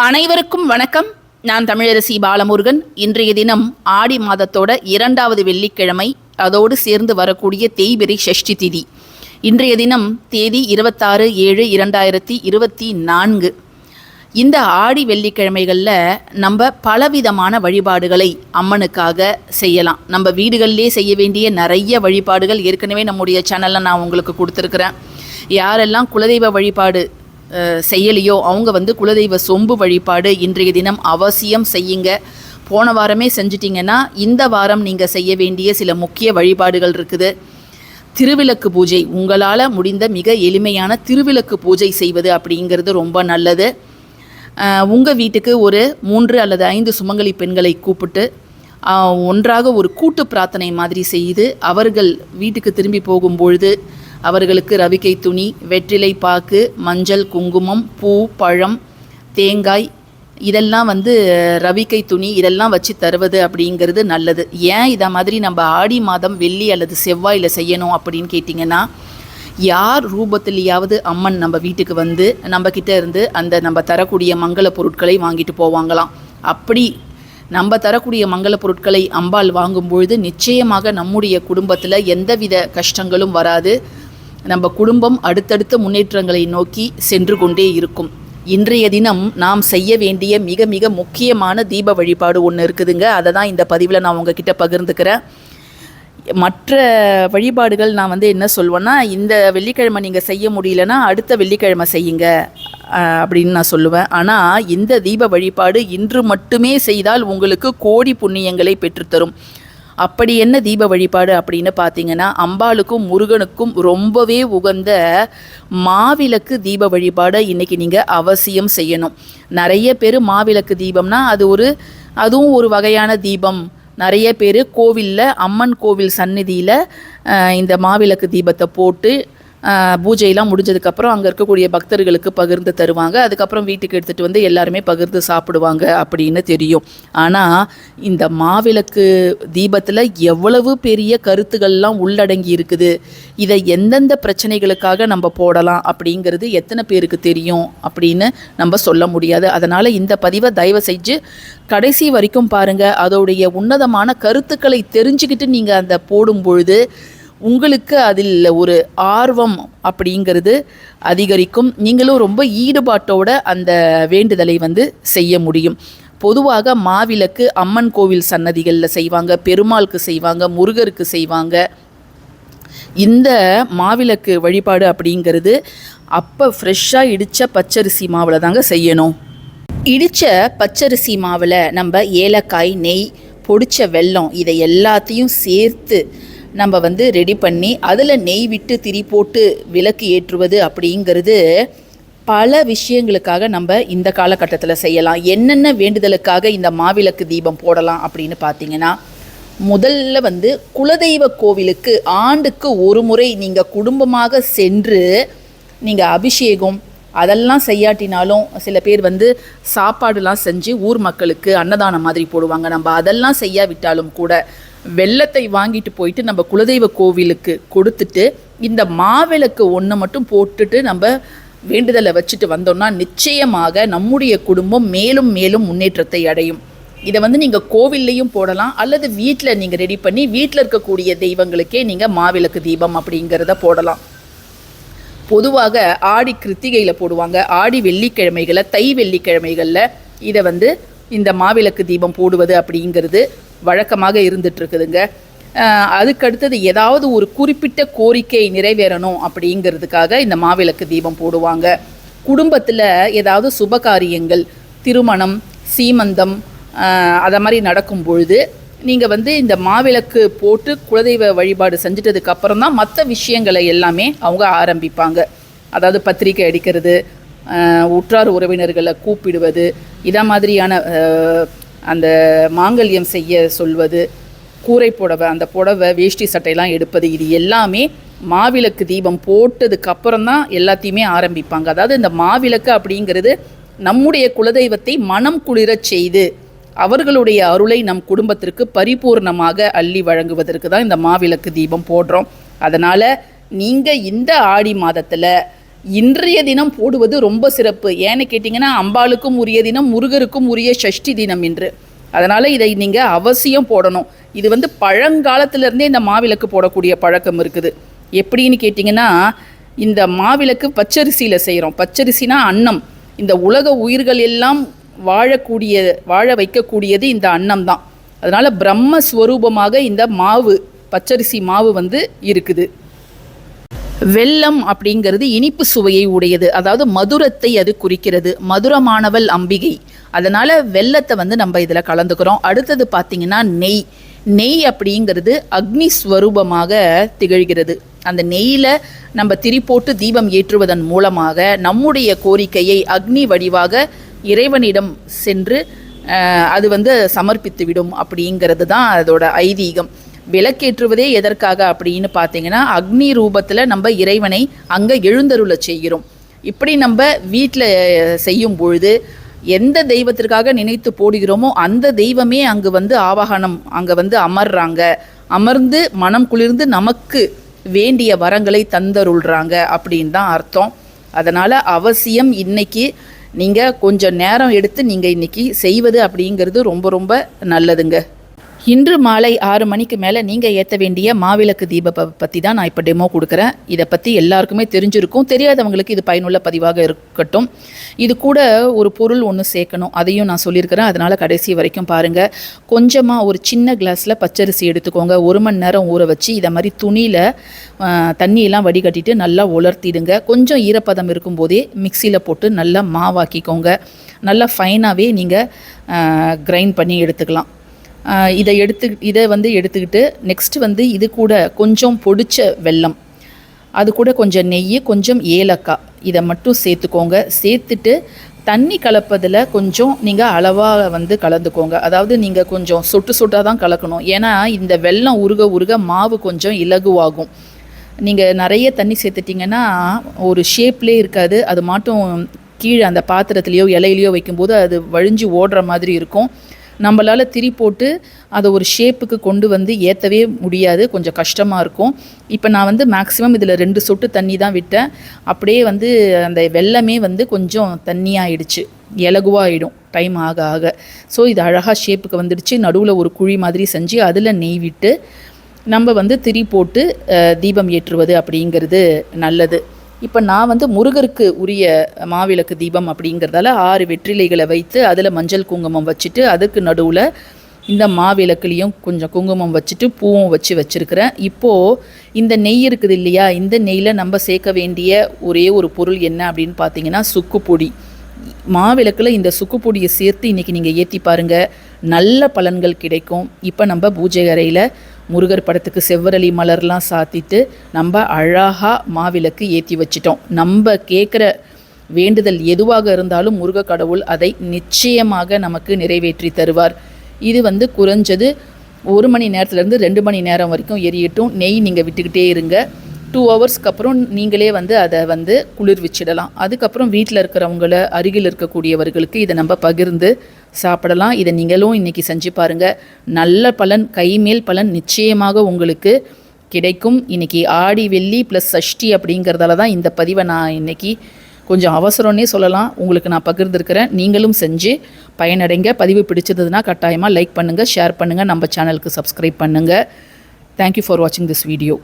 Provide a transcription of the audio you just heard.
அனைவருக்கும் வணக்கம். நான் தமிழரசி பாலமுருகன். இன்றைய தினம் ஆடி மாதத்தோட இரண்டாவது வெள்ளிக்கிழமை. அதோடு சேர்ந்து வரக்கூடிய தேய்பிரை ஷஷ்டி திதி. இன்றைய தினம் தேதி இருபத்தாறு ஏழு இரண்டாயிரத்தி இருபத்தி நான்கு. இந்த ஆடி வெள்ளிக்கிழமைகளில் நம்ம பலவிதமான வழிபாடுகளை அம்மனுக்காக செய்யலாம். நம்ம வீடுகளிலே செய்ய வேண்டிய நிறைய வழிபாடுகள் ஏற்கனவே நம்முடைய சேனலில் நான் உங்களுக்கு கொடுத்துருக்குறேன். யாரெல்லாம் குலதெய்வ வழிபாடு செய்யலையோ? அவங்க வந்து குலதெய்வ சொம்பு வழிபாடு இன்றைய தினம் அவசியம் செய்யுங்க. போன வாரமே செஞ்சிட்டிங்கன்னா இந்த வாரம் நீங்கள் செய்ய வேண்டிய சில முக்கிய வழிபாடுகள் இருக்குது. திருவிளக்கு பூஜை. உங்களால் முடிந்த மிக எளிமையான திருவிளக்கு பூஜை செய்வது அப்படிங்கிறது ரொம்ப நல்லது. உங்கள் வீட்டுக்கு ஒரு மூன்று அல்லது ஐந்து சுமங்கலி பெண்களை கூப்பிட்டு ஒன்றாக ஒரு கூட்டு பிரார்த்தனை மாதிரி செய்து அவர்கள் வீட்டுக்கு திரும்பி போகும்பொழுது அவர்களுக்கு ரவிக்கை துணி வெற்றிலை பாக்கு மஞ்சள் குங்குமம் பூ பழம் தேங்காய் இதெல்லாம் வந்து ரவிக்கை துணி இதெல்லாம் வச்சு தருவது அப்படிங்கிறது நல்லது. ஏன் இதை மாதிரி நம்ம ஆடி மாதம் வெள்ளி அல்லது செவ்வாயில் செய்யணும் அப்படின்னு கேட்டிங்கன்னா யார் ரூபத்திலேயாவது அம்மன் நம்ம வீட்டுக்கு வந்து நம்ம கிட்டே இருந்து அந்த நம்ம தரக்கூடிய மங்கள பொருட்களை வாங்கிட்டு போவாங்களாம். அப்படி நம்ம தரக்கூடிய மங்கள பொருட்களை அம்பாள் வாங்கும்பொழுது நிச்சயமாக நம்முடைய குடும்பத்தில் எந்தவித கஷ்டங்களும் வராது. நம்ம குடும்பம் அடுத்தடுத்த முன்னேற்றங்களை நோக்கி சென்று கொண்டே இருக்கும். இன்றைய தினம் நாம் செய்ய வேண்டிய மிக மிக முக்கியமான தீப வழிபாடு ஒன்று இருக்குதுங்க. அதை தான் இந்த பதிவில் நான் உங்ககிட்ட பகிர்ந்துக்கிறேன். மற்ற வழிபாடுகள் நான் வந்து என்ன சொல்வேன்னா இந்த வெள்ளிக்கிழமை நீங்கள் செய்ய முடியலன்னா அடுத்த வெள்ளிக்கிழமை செய்யுங்க அப்படின்னு நான் சொல்லுவேன். ஆனால் இந்த தீப வழிபாடு இன்று மட்டுமே செய்தால் உங்களுக்கு கோடி புண்ணியங்களை பெற்றுத்தரும். அப்படி என்ன தீப வழிபாடு அப்படின்னு பார்த்தீங்கன்னா அம்பாளுக்கும் முருகனுக்கும் ரொம்பவே உகந்த மாவிளக்கு தீப வழிபாடை இன்றைக்கி நீங்கள் அவசியம் செய்யணும். நிறைய பேர் மாவிளக்கு தீபம்னா அது ஒரு அதுவும் ஒரு வகையான தீபம். நிறைய பேர் கோவிலில் அம்மன் கோவில் சந்நிதியில் இந்த மாவிளக்கு தீபத்தை போட்டு பூஜையெல்லாம் முடிஞ்சதுக்கப்புறம் அங்கே இருக்கக்கூடிய பக்தர்களுக்கு பகிர்ந்து தருவாங்க. அதுக்கப்புறம் வீட்டுக்கு எடுத்துகிட்டு வந்து எல்லாருமே பகிர்ந்து சாப்பிடுவாங்க அப்படின்னு தெரியும். ஆனால் இந்த மாவிளக்கு தீபத்தில் எவ்வளவு பெரிய கருத்துக்கள்லாம் உள்ளடங்கி இருக்குது. இதை எந்தெந்த பிரச்சனைகளுக்காக நம்ம போடலாம் அப்படிங்கிறது எத்தனை பேருக்கு தெரியும் அப்படின்னு நம்ம சொல்ல முடியாது. அதனால் இந்த பதிவை தயவு செஞ்சு கடைசி வரைக்கும் பாருங்கள் அதோடைய உன்னதமான கருத்துக்களை தெரிஞ்சுக்கிட்டு நீங்கள் அந்த போடும் பொழுது உங்களுக்கு அதில் ஒரு ஆர்வம் அப்படிங்கிறது அதிகரிக்கும். நீங்களும் ரொம்ப ஈடுபாட்டோட அந்த வேண்டுதலை வந்து செய்ய முடியும். பொதுவாக மாவிளக்கு அம்மன் கோவில் சன்னதிகளில் செய்வாங்க பெருமாளுக்கு செய்வாங்க முருகருக்கு செய்வாங்க. இந்த மாவிளக்கு வழிபாடு அப்படிங்கிறது அப்போ ஃப்ரெஷ்ஷாக இடித்த பச்சரிசி மாவில் தாங்க செய்யணும். இடித்த பச்சரிசி மாவில் நம்ம ஏலக்காய் நெய் பொடிச்ச வெல்லம் இதை எல்லாத்தையும் சேர்த்து நம்ம வந்து ரெடி பண்ணி அதில் நெய் விட்டு திரி போட்டு விளக்கு ஏற்றுவது அப்படிங்கிறது பல விஷயங்களுக்காக நம்ம இந்த காலகட்டத்தில் செய்யலாம். என்னென்ன வேண்டுதலுக்காக இந்த மாவிளக்கு தீபம் போடலாம் அப்படின்னு பார்த்தீங்கன்னா முதல்ல வந்து குலதெய்வ கோவிலுக்கு ஆண்டுக்கு ஒரு முறை நீங்கள் குடும்பமாக சென்று நீங்கள் அபிஷேகம் அதெல்லாம் செய்யாட்டினாலும் சில பேர் வந்து சாப்பாடுலாம் செஞ்சு ஊர் மக்களுக்கு அன்னதானம் மாதிரி போடுவாங்க. நம்ம அதெல்லாம் செய்யாவிட்டாலும் கூட வெள்ளத்தை வாங்கிட்டு போயிட்டு நம்ம குலதெய்வ கோவிலுக்கு கொடுத்துட்டு இந்த மாவிளக்கு ஒன்று மட்டும் போட்டுட்டு நம்ம வேண்டுதலை வச்சுட்டு வந்தோம்னா நிச்சயமாக நம்முடைய குடும்பம் மேலும் மேலும் முன்னேற்றத்தை அடையும். இதை வந்து நீங்கள் கோவில்லையும் போடலாம் அல்லது வீட்டில் நீங்கள் ரெடி பண்ணி வீட்டில் இருக்கக்கூடிய தெய்வங்களுக்கே நீங்கள் மாவிளக்கு தீபம் அப்படிங்கிறத போடலாம். பொதுவாக ஆடி கிருத்திகையில் போடுவாங்க. ஆடி வெள்ளிக்கிழமைகளை தை வெள்ளிக்கிழமைகளில் இதை வந்து இந்த மாவிளக்கு தீபம் போடுவது அப்படிங்கிறது வழக்கமாக இருந்துகிட்ருக்குதுங்க. அதுக்கடுத்தது அதுக்கு அடுத்தது ஏதாவது ஒரு குறிப்பிட்ட கோரிக்கை நிறைவேறணும் அப்படிங்கிறதுக்காக இந்த மாவிளக்கு தீபம் போடுவாங்க. குடும்பத்தில் ஏதாவது சுபகாரியங்கள் திருமணம் சீமந்தம் அதை மாதிரி நடக்கும் பொழுது நீங்கள் வந்து இந்த மாவிளக்கு போட்டு குலதெய்வ வழிபாடு செஞ்சிட்டதுக்கு அப்புறம் தான் மற்ற விஷயங்களை எல்லாமே அவங்க ஆரம்பிப்பாங்க. அதாவது பத்திரிக்கை அடிக்கிறது உற்றார் உறவினர்களை கூப்பிடுவது இதை மாதிரியான அந்த மாங்கல்யம் செய்ய சொல்வது கூரை புடவை அந்த புடவை வேஷ்டி சட்டையெல்லாம் எடுப்பது இது எல்லாமே மாவிளக்கு தீபம் போட்டதுக்கு அப்புறம் தான் எல்லாத்தையுமே ஆரம்பிப்பாங்க. அதாவது இந்த மாவிளக்கு அப்படிங்கிறது நம்முடைய குலதெய்வத்தை மனம் குளிரச் செய்து அவர்களுடைய அருளை நம் குடும்பத்திற்கு பரிபூர்ணமாக அள்ளி வழங்குவதற்கு தான் இந்த மாவிளக்கு தீபம் போடுறோம். அதனால் நீங்கள் இந்த ஆடி மாதத்தில் இன்றைய தினம் போடுவது ரொம்ப சிறப்பு. ஏன்னு கேட்டிங்கன்னா அம்பாளுக்கும் உரிய தினம் முருகருக்கும் உரிய சஷ்டி தினம் என்று அதனால் இதை நீங்கள் அவசியம் போடணும். இது வந்து பழங்காலத்திலேருந்தே இந்த மாவிளக்கு போடக்கூடிய பழக்கம் இருக்குது. எப்படின்னு கேட்டிங்கன்னா இந்த மாவிளக்கு பச்சரிசியில் செய்கிறோம் பச்சரிசினா அன்னம். இந்த உலக உயிர்கள் எல்லாம் வாழக்கூடிய வாழ வைக்கக்கூடியது இந்த அன்னம் தான். அதனால் பிரம்மஸ்வரூபமாக இந்த மாவு பச்சரிசி மாவு வந்து இருக்குது. வெள்ளம் அப்படிங்கிறது இனிப்பு சுவையை உடையது. அதாவது மதுரத்தை அது குறிக்கிறது. மதுரமானவள் அம்பிகை. அதனால் வெள்ளத்தை வந்து நம்ம இதில் கலந்துக்கிறோம். அடுத்தது பார்த்திங்கன்னா நெய். நெய் அப்படிங்கிறது அக்னி ஸ்வரூபமாக திகழ்கிறது. அந்த நெய்யில் நம்ம திரி போட்டு தீபம் ஏற்றுவதன் மூலமாக நம்முடைய கோரிக்கையை அக்னி வடிவாக இறைவனிடம் சென்று அது வந்து சமர்ப்பித்து விடும் அப்படிங்கிறது தான் அதோட ஐதீகம். விளக்கேற்றுவதே எதற்காக அப்படின்னு பார்த்தீங்கன்னா அக்னி ரூபத்தில் நம்ம இறைவனை அங்கே எழுந்தருள செய்கிறோம். இப்படி நம்ம வீட்டில் செய்யும் பொழுது எந்த தெய்வத்திற்காக நினைத்து போடுகிறோமோ அந்த தெய்வமே அங்கு வந்து ஆவாகனம் அங்கே வந்து அமர்றாங்க. அமர்ந்து மனம் குளிர்ந்து நமக்கு வேண்டிய வரங்களை தந்தருள்றாங்க அப்படின்னு தான் அர்த்தம். அதனால் அவசியம் இன்னைக்கு நீங்கள் கொஞ்சம் நேரம் எடுத்து நீங்கள் இன்னைக்கு செய்வது அப்படிங்கிறது ரொம்ப ரொம்ப நல்லதுங்க. இன்று மாலை ஆறு மணிக்கு மேலே நீங்கள் ஏற்ற வேண்டிய மாவிளக்கு தீப பற்றி தான் நான் இப்போ டெமோ கொடுக்குறேன். இதை பற்றி எல்லாருக்குமே தெரிஞ்சிருக்கும். தெரியாதவங்களுக்கு இது பயனுள்ள பதிவாக இருக்கட்டும். இது கூட ஒரு பொருள் ஒன்று சேர்க்கணும். அதையும் நான் சொல்லியிருக்கிறேன். அதனால் கடைசி வரைக்கும் பாருங்கள் கொஞ்சமாக ஒரு சின்ன கிளாஸில் பச்சரிசி எடுத்துக்கோங்க. ஒரு மணி நேரம் ஊற வச்சு இதை மாதிரி துணியில் தண்ணியெல்லாம் வடிகட்டிட்டு நல்லா உலர்த்திடுங்க. கொஞ்சம் ஈரப்பதம் இருக்கும்போதே மிக்சியில் போட்டு நல்லா மாவாக்கிக்கோங்க. நல்லா ஃபைனாகவே நீங்கள் கிரைண்ட் பண்ணி எடுத்துக்கலாம். இதை எடுத்து இதை வந்து எடுத்துக்கிட்டு நெக்ஸ்ட்டு வந்து இது கூட கொஞ்சம் பொடிச்ச வெல்லம். அது கூட கொஞ்சம் நெய் கொஞ்சம் ஏலக்காய். இதை மட்டும் சேர்த்துக்கோங்க. சேர்த்துட்டு தண்ணி கலப்பதில் கொஞ்சம் நீங்கள் அளவாக வந்து கலந்துக்கோங்க. அதாவது நீங்கள் கொஞ்சம் சொட்டு சொட்டாக தான் கலக்கணும். ஏன்னா இந்த வெல்லம் உருக உருக மாவு கொஞ்சம் இலகுவாகும். நீங்கள் நிறைய தண்ணி சேர்த்துட்டிங்கன்னா ஒரு ஷேப்லேயே இருக்காது. அது மட்டும் கீழே அந்த பாத்திரத்துலேயோ இலையிலையோ வைக்கும்போது அது வழிஞ்சு ஓடுற மாதிரி இருக்கும். நம்மளால் திரி போட்டு அதை ஒரு ஷேப்புக்கு கொண்டு வந்து ஏற்றவே முடியாது. கொஞ்சம் கஷ்டமாக இருக்கும். இப்போ நான் வந்து மேக்ஸிமம் இதில் ரெண்டு சொட்டு தண்ணி தான் விட்டேன். அப்படியே வந்து அந்த வெள்ளமே வந்து கொஞ்சம் தண்ணியாகிடுச்சு இலகுவாகிடும் டைம் ஆக ஆக. ஸோ இது அழகாக ஷேப்புக்கு வந்துடுச்சு. நடுவில் ஒரு குழி மாதிரி செஞ்சு அதில் நெய் விட்டு நம்ம வந்து திரி போட்டு தீபம் ஏற்றுவது அப்படிங்கிறது நல்லது. இப்போ நான் வந்து முருகருக்கு உரிய மாவிளக்கு தீபம் அப்படிங்கிறதால ஆறு வெற்றிலைகளை வைத்து அதில் மஞ்சள் குங்குமம் வச்சுட்டு அதுக்கு நடுவில் இந்த மாவிளக்குலேயும் கொஞ்சம் குங்குமம் வச்சுட்டு பூவும் வச்சு வச்சுருக்கிறேன். இப்போது இந்த நெய் இருக்குது இல்லையா? இந்த நெய்யில் நம்ம சேர்க்க வேண்டிய ஒரே ஒரு பொருள் என்ன அப்படின்னு பார்த்தீங்கன்னா சுக்கு பொடி. மாவிளக்கில் இந்த சுக்கு பொடியை சேர்த்து இன்றைக்கி நீங்கள் ஏற்றி பாருங்கள் நல்ல பலன்கள் கிடைக்கும். இப்போ நம்ம பூஜை அறையில் முருகர் படத்துக்கு செவ்வரளி மலர்லாம் சாத்திட்டு நம்ம அழகாக மாவிளக்கு ஏற்றி வச்சிட்டோம். நம்ம கேட்குற வேண்டுதல் எதுவாக இருந்தாலும் முருக கடவுள் அதை நிச்சயமாக நமக்கு நிறைவேற்றி தருவார். இது வந்து குறைஞ்சது ஒரு மணி நேரத்துலேருந்து ரெண்டு மணி நேரம் வரைக்கும் எரியட்டும். நெய் நீங்கள் விட்டுக்கிட்டே இருங்க. டூ ஹவர்ஸ்க்கு அப்புறம் நீங்களே வந்து அதை வந்து குளிர்விச்சிடலாம் அதுக்கப்புறம் வீட்டில் இருக்கிறவங்கள அருகில் இருக்கக்கூடியவர்களுக்கு இதை நம்ம பகிர்ந்து சாப்பிடலாம். இதை நீங்களும் இன்றைக்கி செஞ்சு பாருங்கள் நல்ல பலன் கைமேல் பலன் நிச்சயமாக உங்களுக்கு கிடைக்கும். இன்றைக்கி ஆடி வெள்ளி ப்ளஸ் சஷ்டி அப்படிங்கிறதால தான் இந்த பதிவை நான் இன்றைக்கி கொஞ்சம் அவசரம்னே சொல்லலாம். உங்களுக்கு நான் பகிர்ந்துருக்கிறேன். நீங்களும் செஞ்சு பயனடைங்க. பதிவு பிடிச்சதுன்னா கட்டாயமாக லைக் பண்ணுங்கள் ஷேர் பண்ணுங்கள் நம்ம சேனலுக்கு சப்ஸ்கிரைப் பண்ணுங்கள் தேங்க்யூ ஃபார் வாட்சிங் திஸ் வீடியோ